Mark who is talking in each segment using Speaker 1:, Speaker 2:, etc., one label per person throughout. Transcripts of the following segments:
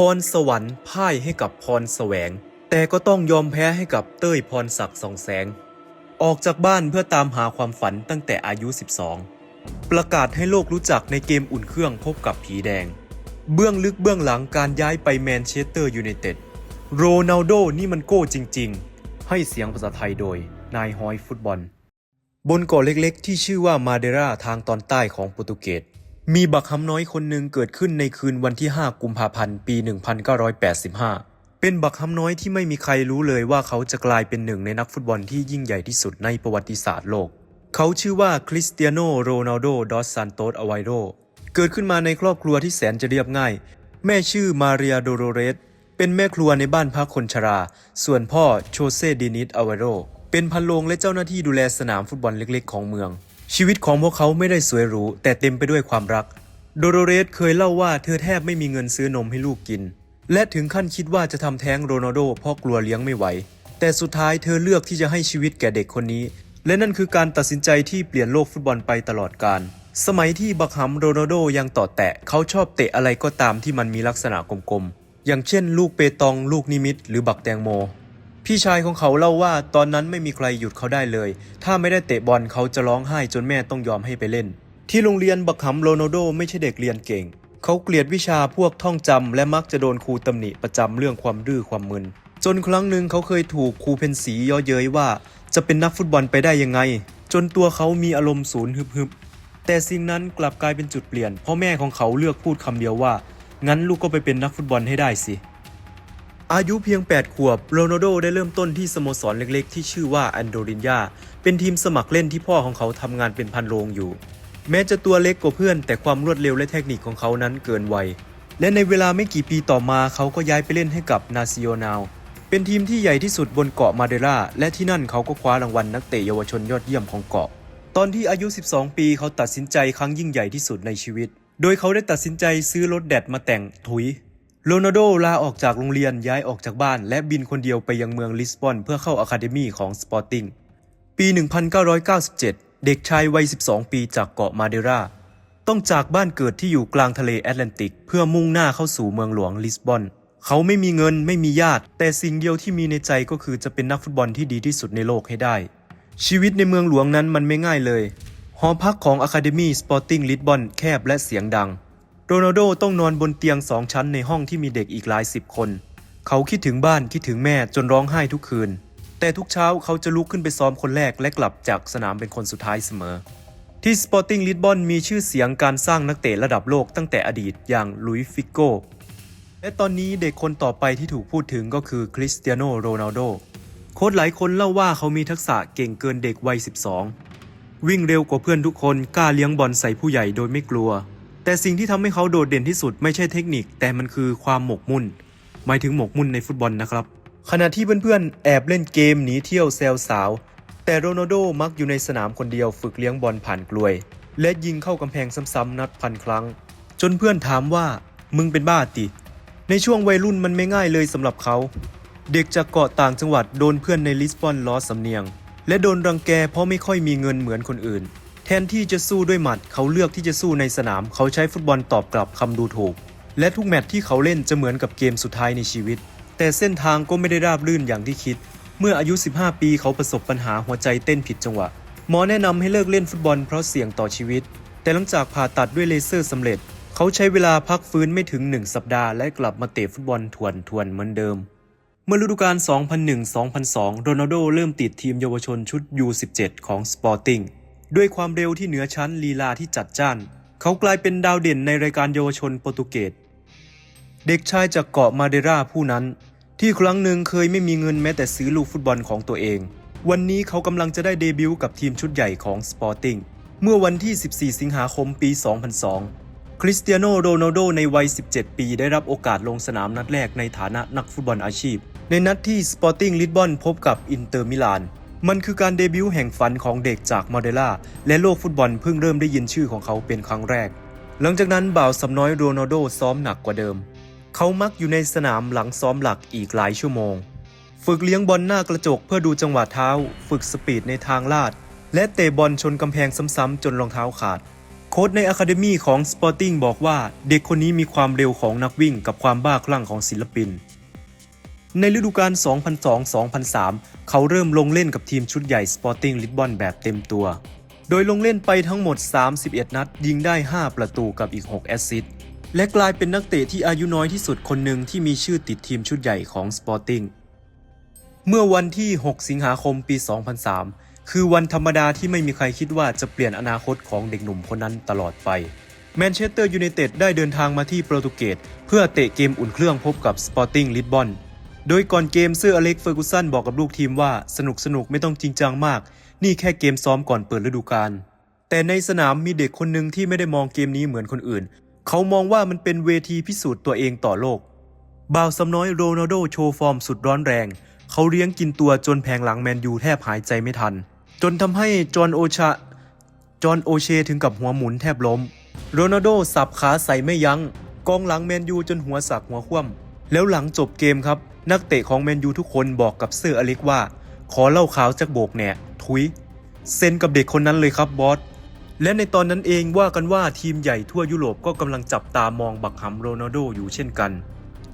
Speaker 1: พรสวรรค์พ่ายให้กับพรแสวง แต่ก็ต้องยอมแพ้ให้กับเต้ยพรศักดิ์สองแสง ออกจากบ้านเพื่อตามหาความฝันตั้งแต่อายุ 12 ประกาศให้โลกรู้จักในเกมอุ่นเครื่องพบกับผีแดง เบื้องลึกเบื้องหลังการย้ายไปแมนเชสเตอร์ยูไนเต็ดโรนัลโดนี่มันโก้จริง ๆ ให้เสียงภาษาไทยโดยนายฮอยฟุตบอล บนเกาะเล็กๆ ที่ชื่อว่ามาเดราทางตอนใต้ของโปรตุเกส มีบักคำน้อยคนหนึ่งเกิดขึ้นในคืนวันที่ 5 กุมภาพันธ์ ปี 1985 เป็นบักคำน้อยที่ไม่มีใครรู้เลยว่าเขาจะกลายเป็นหนึ่งในนักฟุตบอลที่ยิ่งใหญ่ที่สุดในประวัติศาสตร์โลก เขาชื่อว่าคริสเตียโนโรนัลโด ดอสซานโตสอไวโรเกิดขึ้นมาในครอบครัวที่แสนจะเรียบง่าย แม่ชื่อมาเรียโดโรเรส เป็นแม่ครัวในบ้านพักคนชรา ส่วนพ่อโชเซเดนิสอไวโรเป็นพันโรงและเจ้าหน้าที่ดูแลสนามฟุตบอลเล็ก ๆ ของเมือง ชีวิตของพวกเขาไม่ได้สวยหรูแต่เต็มไปด้วยความรัก โดโรเรสเคยเล่าว่าเธอแทบไม่มีเงินซื้อนมให้ลูกกิน และถึงขั้นคิดว่าจะทำแท้งโรนัลโดเพราะกลัวเลี้ยงไม่ไหว แต่สุดท้ายเธอเลือกที่จะให้ชีวิตแก่เด็กคนนี้ และนั่นคือการตัดสินใจที่เปลี่ยนโลกฟุตบอลไปตลอดกาลสมัยที่บักฮัมโรนัลโดยังต่อแตะเขาชอบเตะอะไรก็ตามที่มันมีลักษณะกลมๆอย่างเช่น ลูกเปตอง ลูกนิมิต หรือบักแตงโม พี่ชายของเขาเล่าว่าตอนนั้นไม่มีใครหยุดเขาได้เลย ถ้าไม่ได้เตะบอลเขาจะร้องไห้จนแม่ต้องยอมให้ไปเล่น ที่โรงเรียนบักฮัมโรนัลโดไม่ใช่เด็กเรียนเก่ง เขาเกลียดวิชาพวกท่องจำและมักจะโดนครูตำหนิประจำเรื่องความดื้อความมึน จนครั้งหนึ่งเขาเคยถูกครูเพนสีย่อเย้ยว่า จะเป็นนักฟุตบอลไปได้ยังไง จนตัวเขามีอารมณ์ศูนย์ฮึบๆแต่สิ่งนั้นกลับกลายเป็นจุดเปลี่ยน เพราะแม่ของเขาเลือกพูดคำเดียวว่างั้นลูกก็ไปเป็นนักฟุตบอลให้ได้สิ อายุเพียง 8 ขวบ โรนัลโดได้เริ่มต้นที่สโมสรเล็กๆ ที่ชื่อว่าอันโดรินยา เป็นทีมสมัครเล่นที่พ่อของเขาทำงานเป็นพันโรงอยู่ แม้จะตัวเล็กกว่าเพื่อน แต่ความรวดเร็วและเทคนิคของเขานั้นเกินวัย และในเวลาไม่กี่ปีต่อมาเขาก็ย้ายไปเล่นให้กับนาซิโอนาล เป็นทีมที่ใหญ่ที่สุดบนเกาะมาเดราและที่นั่นเขาก็คว้ารางวัลนักเตะเยาวชนยอดเยี่ยมของเกาะ ตอนที่อายุ 12 ปีเขาตัดสินใจครั้งยิ่งใหญ่ที่สุดในชีวิต โดยเขาได้ตัดสินใจซื้อรถแดดมาแต่งถุย โรนัลโดลาออกจากโรงเรียนย้ายออกจากบ้าน และบินคนเดียวไปยังเมืองลิสบอนเพื่อเข้าอะคาเดมีของสปอร์ติ้งปี 1997 เด็กชายวัย 12 ปีจากเกาะมาเดราต้องจากบ้านเกิดที่อยู่กลางทะเลแอตแลนติก เพื่อมุ่งหน้าเข้าสู่เมืองหลวงลิสบอน เขาไม่มีเงินไม่มีญาติ แต่สิ่งเดียวที่มีในใจก็คือจะเป็นนักฟุตบอลที่ดีที่สุดในโลกให้ได้ ชีวิตในเมืองหลวงนั้นมันไม่ง่ายเลย หอพักของ Academy Sporting Lisbon แคบและเสียงดัง โรนัลโดต้องนอนบนเตียงสองชั้นในห้องที่มีเด็กอีกหลายสิบคน เขาคิดถึงบ้านคิดถึงแม่จนร้องไห้ทุกคืน แต่ทุกเช้าเขาจะลุกขึ้นไปซ้อมคนแรกและกลับจากสนามเป็นคนสุดท้ายเสมอ ที่ Sporting Lisbon มีชื่อเสียงการสร้างนักเตะระดับโลกตั้งแต่อดีตอย่างลุยฟิโกและตอนนี้เด็กคนต่อไปที่ถูกพูดถึงก็คือคริสเตียโนโรนัลโดโค้ชหลายคนเล่าว่าเขามีทักษะเก่งเกินเด็กวัย 12 วิ่งเร็วกว่าเพื่อนทุกคนกล้าเลี้ยงบอลใส่ผู้ใหญ่โดยไม่กลัว แต่สิ่งที่ทำให้เขาโดดเด่นที่สุดไม่ใช่เทคนิค แต่มันคือความหมกมุ่น หมายถึงหมกมุ่นในฟุตบอลนะครับ ขณะที่เพื่อนๆ แอบเล่นเกมหนีเที่ยวแซวสาว แต่โรนัลโดมักอยู่ในสนามคนเดียวฝึกเลี้ยงบอลผ่านกลวย และยิงเข้ากำแพงซ้ำๆนัดพันครั้ง จนเพื่อนถามว่ามึงเป็นบ้าติ ในช่วงวัยรุ่นมันไม่ง่ายเลยสำหรับเขา เด็กจากเกาะต่างจังหวัดโดนเพื่อนในลิสบอนล้อสำเนียง และโดนรังแกเพราะไม่ค่อยมีเงินเหมือนคนอื่น แทนที่จะสู้ด้วยหมัด เขาเลือกที่จะสู้ในสนาม เขาใช้ฟุตบอลตอบกลับคำดูถูก และทุกแมตช์ที่เขาเล่นจะเหมือนกับเกมสุดท้ายในชีวิต แต่เส้นทางก็ไม่ได้ราบรื่นอย่างที่คิด เมื่ออายุ 15 ปีเขาประสบปัญหาหัวใจเต้นผิดจังหวะ หมอแนะนำให้เลิกเล่นฟุตบอลเพราะเสี่ยงต่อชีวิต แต่หลังจากผ่าตัดด้วยเลเซอร์สำเร็จ เขาใช้เวลาพักฟื้นไม่ถึง 1 สัปดาห์และกลับมาเตะฟุตบอลทวนทวนๆเหมือนเดิม เมื่อฤดูกาล 2001-2002 โรนัลโดเริ่มติดทีมเยาวชนชุด U17 ของ Sporting ด้วยความเร็วที่เหนือชั้นลีลาที่จัดจ้าน เขากลายเป็นดาวเด่นในรายการเยาวชนโปรตุเกส เด็กชายจากเกาะมาเดราผู้นั้น ที่ครั้งหนึ่งเคยไม่มีเงินแม้แต่ซื้อลูกฟุตบอลของตัวเอง วันนี้เขากำลังจะได้เดบิวต์กับทีมชุดใหญ่ของ Sporting เมื่อวันที่ 14 สิงหาคมปี 2002 คริสเตียโนโรนัลโดในวัย 17 ปีได้รับโอกาสลงสนามนัดแรกในฐานะนักฟุตบอลอาชีพ ในนัดที่ Sporting Lisbon พบกับอินเตอร์มิลาน มันคือการเดบิวต์แห่งฝันของเด็กจากมาเดล่าและโลกฟุตบอลเพิ่งเริ่มได้ยินชื่อของเขาเป็นครั้งแรก หลังจากนั้นบ่าวสำน้อยโรนัลโดซ้อมหนักกว่าเดิม เขามักอยู่ในสนามหลังซ้อมหลักอีกหลายชั่วโมง ฝึกเลี้ยงบอลหน้ากระจกเพื่อดูจังหวะเท้า ฝึกสปีดในทางลาด และเตะบอลชนกำแพงซ้ำๆจนรองเท้าขาด โค้ชในอะคาเดมีของ Sporting บอกว่าเด็กคนนี้มีความเร็วของนักวิ่งกับความบ้าคลั่งของศิลปิน ในฤดูกาล 2002-2003 เขาเริ่มลงเล่นกับทีมชุดใหญ่ Sporting Lisbon แบบเต็มตัว โดยลงเล่นไปทั้งหมด 31 นัด ยิงได้ 5 ประตูกับอีก 6 แอสซิสต์ และกลายเป็นนักเตะที่อายุน้อยที่สุดคนหนึ่งที่มีชื่อติดทีมชุดใหญ่ของ Sporting เมื่อวันที่ 6 สิงหาคมปี 2003 คือวันธรรมดาที่ไม่มีใครคิดว่าจะเปลี่ยนอนาคตของเด็กหนุ่มคนนั้นตลอดไปแมนเชสเตอร์ยูไนเต็ดได้เดินทางมาที่โปรตุเกสเพื่อเตะเกมอุ่นเครื่องพบกับ Sporting Lisbon โดยก่อนเกมเซอร์อเล็กเฟอร์กูสันบอกกับลูกทีมว่าสนุกสนุกไม่ต้องจริงจังมาก นี่แค่เกมซ้อมก่อนเปิดฤดูกาลแต่ในสนามมีเด็กคนหนึ่งที่ไม่ได้มองเกมนี้เหมือนคนอื่น เขามองว่ามันเป็นเวทีพิสูจน์ตัวเองต่อโลกบ่าวสำน้อยโรนัลโดโชว์ฟอร์มสุดร้อนแรง เขาเลี้ยงกินตัวจนแผงหลังแมนยูแทบหายใจไม่ทัน จนทำให้จอห์นโอชาจอห์นโอเชถึงกับหัวหมุนแทบล้ม โรนัลโดสับขาใส่ไม่ยัง้งกองหลังแมนยูจนหัวสักหัวคว่ำแล้วหลังจบเกมครับ นักเตะของแมนยูทุกคนบอกกับเซอร์อเล็กว่า ขอเล่าข่าวจากโบกแหน่ทุยเซ็นกับเด็กคนนั้นเลยครับบอสและในตอนนั้นเองว่ากันว่าทีมใหญ่ทั่วยุโรปก็กำลังจับตามองบักฮัมโรนัลโดอยู่เช่นกัน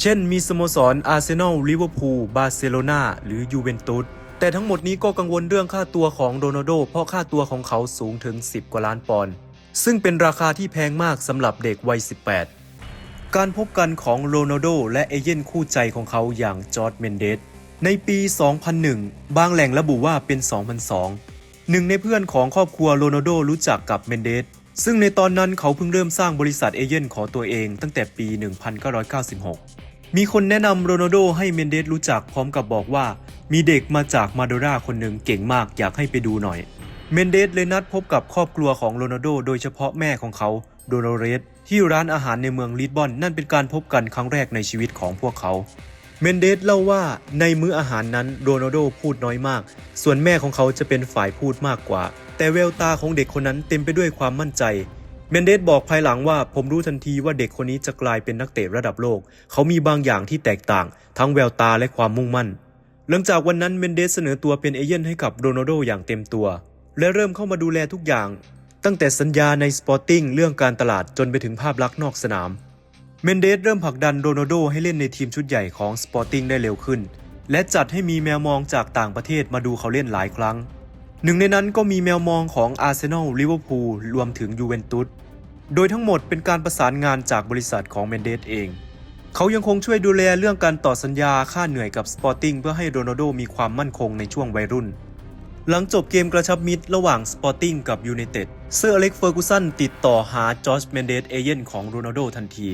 Speaker 1: เช่นมีสโมสรอาร์เซนอล ลิเวอร์พูล บาร์เซโลนาหรือยูเวนตุส แต่ทั้งหมดนี้ก็กังวลเรื่องค่าตัวของโรนัลโดเพราะค่าตัวของเขาสูงถึง 10 กว่าล้านปอนด์ ซึ่งเป็นราคาที่แพงมากสำหรับเด็กวัย 18 การพบกันของโรนัลโดและเอเย่นคู่ใจของเขาอย่างจอร์ดเมนเดสในปี 2001 บางแหล่งระบุว่าเป็น 2002 หนึ่งในเพื่อนของครอบครัวโรนัลโดรู้จักกับเมนเดสซึ่งในตอนนั้นเขาเพิ่งเริ่มสร้างบริษัทเอเย่นของตัวเองตั้งแต่ปี 1996 มีคนแนะนำโรนัลโดให้เมนเดสรู้จักพร้อมกับบอกว่า มีเด็กมาจากมาโดราคนหนึ่งเก่งมากอยากให้ไปดูหน่อย เมนเดสเลยนัดพบกับครอบครัวของโรนัลโดโดยเฉพาะแม่ของเขา โดโลเรสที่ร้านอาหารในเมืองลิสบอน นั่นเป็นการพบกันครั้งแรกในชีวิตของพวกเขา เมนเดสเล่าว่าในมื้ออาหารนั้นโรนัลโดพูดน้อยมาก ส่วนแม่ของเขาจะเป็นฝ่ายพูดมากกว่า แต่แววตาของเด็กคนนั้นเต็มไปด้วยความมั่นใจเมนเดสบอกภายหลังว่าผมรู้ทันทีว่าเด็กคนนี้จะกลายเป็นนักเตะระดับโลก เขามีบางอย่างที่แตกต่าง ทั้งแววตาและความมุ่งมั่น หลังจากวันนั้นเมนเดสเสนอตัวเป็นเอเย่นให้กับโรนัลโดอย่างเต็มตัว และเริ่มเข้ามาดูแลทุกอย่าง ตั้งแต่สัญญาในสปอร์ติ้งเรื่องการตลาดจนไปถึงภาพลักษณ์นอกสนาม เมนเดสเริ่มผลักดันโรนัลโดให้เล่นในทีมชุดใหญ่ของสปอร์ติ้งได้เร็วขึ้น และจัดให้มีแมวมองจากต่างประเทศมาดูเขาเล่นหลายครั้ง หนึ่งในนั้นก็มีแมวมองของอาร์เซนอลลิเวอร์พูลรวมถึงยูเวนตุสโดยทั้งหมดเป็นการประสานงานจากบริษัทของเมนเดสเอง เขายังคงช่วยดูแลเรื่องการต่อสัญญาค่าเหนื่อยกับสปอร์ติ้งเพื่อให้โรนัลโดมีความมั่นคงในช่วงวัยรุ่น หลังจบเกมกระชับมิตรระหว่างสปอร์ติ้งกับยูไนเต็ด เซอร์อเล็กเฟอร์กูสันติดต่อหาจอร์จเมนเดสเอเย่นของโรนัลโดทันที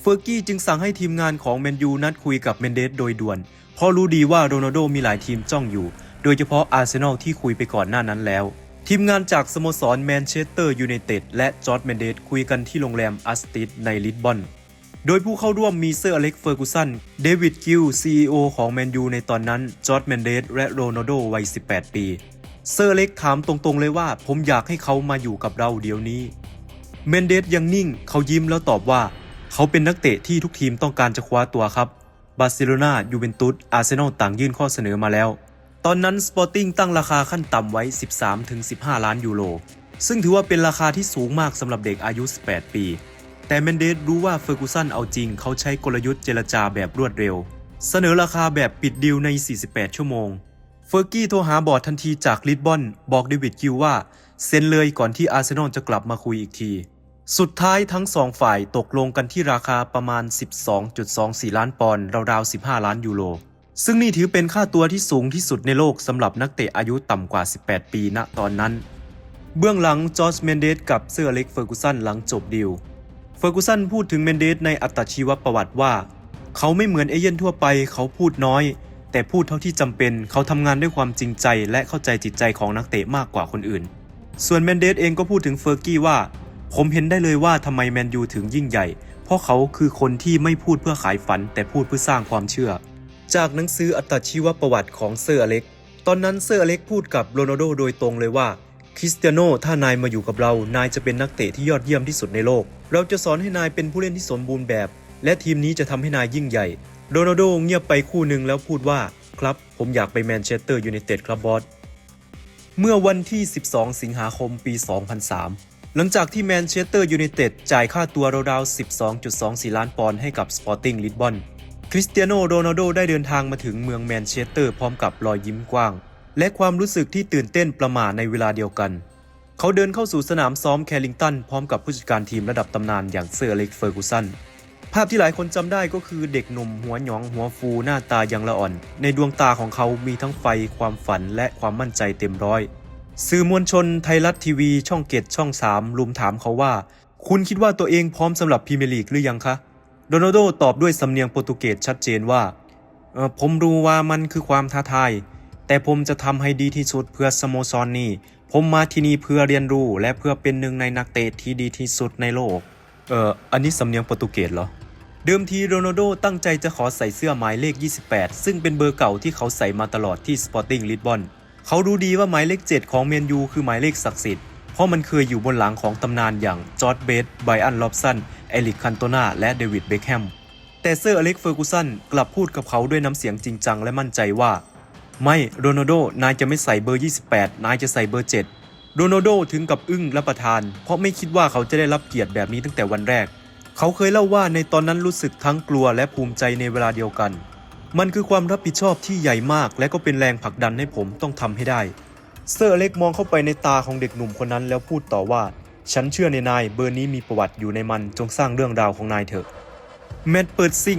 Speaker 1: เฟอร์กี้จึงสั่งให้ทีมงานของแมนยูนัดคุยกับเมนเดสโดยด่วน เพราะรู้ดีว่าโรนัลโดมีหลายทีมจ้องอยู่ โดยเฉพาะอาร์เซนอลที่คุยไปก่อนหน้านั้นแล้ว ทีมงานจากสโมสรแมนเชสเตอร์ยูไนเต็ดและจอร์จเมนเดสคุยกันที่โรงแรมอัสติดในลิสบอนโดยผู้เข้าร่วมมีเซอร์อเล็กเฟอร์กูสัน เดวิดกิล CEO ของแมนยูในตอนนั้น จอร์จแมนเดสและโรนัลโดวัย 18 ปี เซอร์เล็กถามตรงๆเลยว่า ผมอยากให้เขามาอยู่กับเราเดี๋ยวนี้ เมนเดสยังนิ่ง เขายิ้มแล้วตอบว่า เขาเป็นนักเตะที่ทุกทีมต้องการจะคว้าตัวครับบาร์เซโลนายูเวนตุสอาร์เซนอลต่างยื่นข้อเสนอมาแล้ว ตอนนั้นสปอร์ติ้งตั้งราคาขั้นต่ำไว้ 13-15 ล้านยูโรซึ่งถือว่าเป็นราคาที่สูงมากสำหรับเด็กอายุ 18 ปี แต่เมนเดสรู้ว่าเฟอร์กูสันเอาจริง เขาใช้กลยุทธ์เจรจาแบบรวดเร็ว เสนอราคาแบบปิดดีลใน 48 ชั่วโมง เฟอร์กี้โทรหาบอร์ดทันทีจากลิสบอน บอกเดวิดกิลว่า เซ็นเลยก่อนที่อาร์เซนอลจะกลับมาคุยอีกที สุดท้ายทั้งสองฝ่ายตกลงกันที่ราคาประมาณ 12.24 ล้านปอนด์ราวๆ 15 ล้านยูโร ซึ่งนี่ถือเป็นค่าตัวที่สูงที่สุดในโลกสำหรับนักเตะอายุต่ำกว่า 18 ปีณตอนนั้น เบื้องหลังจอร์จเมนเดสกับเซอร์เล็กเฟอร์กูสันหลังจบดีลเฟอร์กูสันพูดถึงเมนเดสในอัตชีวประวัติว่า เขาไม่เหมือนเอเย่นทั่วไปเขาพูดน้อย แต่พูดเท่าที่จำเป็นเขาทำงานด้วยความจริงใจและเข้าใจจิตใจของนักเตะมากกว่าคนอื่น ส่วนเมนเดสเองก็พูดถึงเฟอร์กี้ว่า ผมเห็นได้เลยว่าทำไมแมนยูถึงยิ่งใหญ่ เพราะเขาคือคนที่ไม่พูดเพื่อขายฝัน แต่พูดเพื่อสร้างความเชื่อ จากหนังสืออัตชีวประวัติของเซอร์อเล็ก ตอนนั้นเซอร์อเล็กพูดกับโรนัลโดโดยตรงเลยว่าคริสเตียโนถ้านายมาอยู่กับเรา นายจะเป็นนักเตะที่ยอดเยี่ยมที่สุดในโลก เราจะสอนให้นายเป็นผู้เล่นที่สมบูรณ์แบบ และทีมนี้จะทำให้นายยิ่งใหญ่ โรนัลโดเงียบไปคู่หนึ่งแล้วพูดว่า ครับผมอยากไปแมนเชสเตอร์ยูไนเต็ดครับบอส เมื่อวันที่ 12 สิงหาคมปี 2003 หลังจากที่แมนเชสเตอร์ยูไนเต็ดจ่ายค่าตัวราวๆ12.24 ล้านปอนด์ให้กับสปอร์ติ้งลิสบอนคริสเตียโนโรนัลโดได้เดินทางมาถึงเมืองแมนเชสเตอร์พร้อมกับรอยยิ้มกว้าง และความรู้สึกที่ตื่นเต้นประหม่าในเวลาเดียวกัน เขาเดินเข้าสู่สนามซ้อมแคลิงตันพร้อมกับผู้จัดการทีมระดับตำนานอย่างเซอร์เล็กเฟอร์กูสัน ภาพที่หลายคนจำได้ก็คือเด็กหนุ่มหัวหยองหัวฟูหน้าตายังละอ่อน ในดวงตาของเขามีทั้งไฟความฝันและความมั่นใจเต็มร้อย สื่อมวลชนไทยรัฐทีวีช่องเกตช่อง3ลุมถามเขาว่า คุณคิดว่าตัวเองพร้อมสำหรับพรีเมียร์ลีกหรือยังคะโรนัลโดตอบด้วยสำเนียงโปรตุเกสชัดเจนว่า ผมรู้ว่ามันคือความท้าทาย แต่ผมจะทำให้ดีที่สุดเพื่อสโมสรนนี้ ผมมาที่นี่เพื่อเรียนรู้และเพื่อเป็นหนึ่งในนักเตะที่ดีที่สุดในโลก เอ่อ อันนี้สำเนียงโปรตุเกสเหรอ เดิมทีโรนัลโดตั้งใจจะขอใส่เสื้อหมายเลข 28 ซึ่งเป็นเบอร์เก่าที่เขาใส่มาตลอดที่สปอร์ติ้งลิสบอน เขารู้ดีว่าหมายเลข 7 ของเมนยูคือหมายเลขศักดิ์สิทธิ์ เพราะมันเคยอยู่บนหลังของตำนานอย่างจอร์ดเบสไบรอันลอบสัน เอลิกคันโตนา และเดวิดเบคแฮม แต่เซอร์อเล็กเฟอร์กูสันกลับพูดกับเขาด้วยน้ำเสียงจริงจังและมั่นใจว่า ไม่ โรนัลโด นายจะไม่ใส่เบอร์ 28 นายจะใส่เบอร์ 7 โรนัลโดถึงกับอึ้งและประทาน เพราะไม่คิดว่าเขาจะได้รับเกียรติแบบนี้ตั้งแต่วันแรก เขาเคยเล่าว่าในตอนนั้นรู้สึกทั้งกลัวและภูมิใจในเวลาเดียวกัน มันคือความรับผิดชอบที่ใหญ่มาก และก็เป็นแรงผลักดันให้ผมต้องทำให้ได้ เซอร์อเล็กมองเข้าไปในตาของเด็กหนุ่มคนนั้นแล้วพูดต่อว่า ฉันเชื่อในนายเบอร์นี้มีประวัติอยู่ในมันจงสร้างเรื่องราวของนายเถอะแมตช์เปิดซิง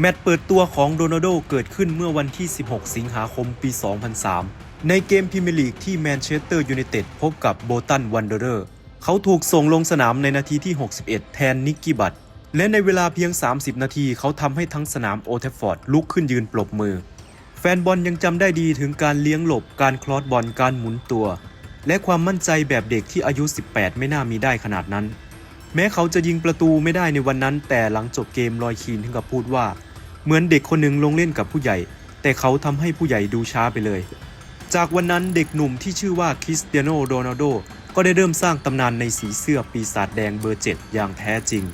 Speaker 1: แมตช์เปิดตัวของโรนัลโดเกิดขึ้นเมื่อวันที่ 16 สิงหาคมปี 2003 ในเกมพรีเมียร์ลีกที่แมนเชสเตอร์ยูไนเต็ดพบกับโบตันวันเดอร์เขาถูกส่งลงสนามในนาทีที่ 61 แทนนิกกี้บัตและในเวลาเพียง 30 นาทีเขาทำให้ทั้งสนามโอเทฟฟอร์ดลุกขึ้นยืนปรบมือ แฟนบอลยังจำได้ดีถึงการเลี้ยงหลบการคลอสบอลการหมุนตัว และความมั่นใจแบบเด็กที่อายุ 18 ไม่น่ามีได้ขนาดนั้น แม้เขาจะยิงประตูไม่ได้ในวันนั้น แต่หลังจบเกมลอยคีนถึงกับพูดว่า เหมือนเด็กคนหนึ่งลงเล่นกับผู้ใหญ่ แต่เขาทำให้ผู้ใหญ่ดูช้าไปเลย จากวันนั้นเด็กหนุ่มที่ชื่อว่าคริสเตียโนโรนัลโดก็ได้เริ่มสร้างตำนานในสีเสื้อปีศาจแดงเบอร์เจ็ดอย่างแท้จริง